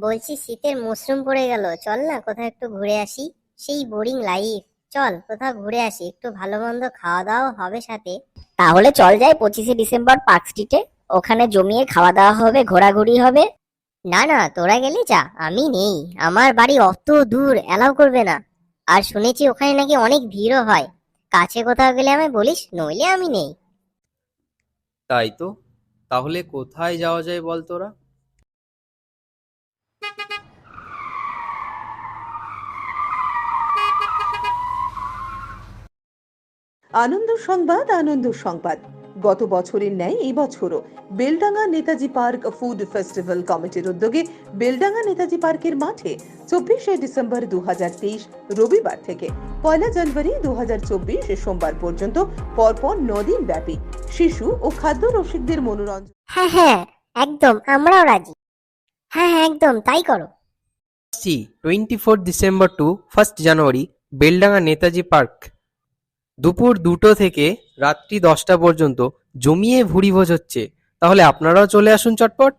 বলছি শীতের মশরুম পড়ে গেল। চল না কোথাও একটু ঘুরে আসি। সেই বোরিং লাইফ চল কোথাও ঘুরে আসি, একটু ভালো মন্দ খাওয়া দাওয়া হবে সাথে। তাহলে চল যাই পঁচিশে ডিসেম্বর পার্ক স্ট্রিটে। ওখানে জমিয়ে খাওয়া দাওয়া হবে, ঘোরাঘুরি হবে। না না, তোরা গেলে যা, আমি নেই। আমার বাড়ি অত দূর অ্যালাউ করবে না। আর শুনেছি ওখানে নাকি অনেক ভিড়ও হয়। কাছে কোথাও গেলে আমায় বলিস, নইলে আমি নেই। তাই তো? তাহলে কোথায় যাওয়া যায় বল তোরা? আনন্দ সংবাদ আনন্দ সংবাদ। গত বছরের ন্যায় এই বছরও Beldanga Netaji park food festival কমিটির উদ্যোগে বেলডাঙ্গা নেতাজি পার্কের মাঠে চব্বিশে ডিসেম্বর দুহাজার তেইশ রবিবার থেকে পয়লা জানুয়ারি দু সোমবার পর্যন্ত পরপর নদিন ব্যাপী শিশু ও খাদ্য রসিকদের মনোরঞ্জন হ্যাঁ হ্যাঁ একদম আমরাও রাজি। হ্যাঁ হ্যাঁ একদম তাই করো। Twenty four December to first January Beldanga Netaji park. দুপুর দুটো থেকে রাত্রি দশটা পর্যন্ত জমিয়ে ভুড়ি ভোজ হচ্ছে। তাহলে আপনারাও চলে আসুন চটপট।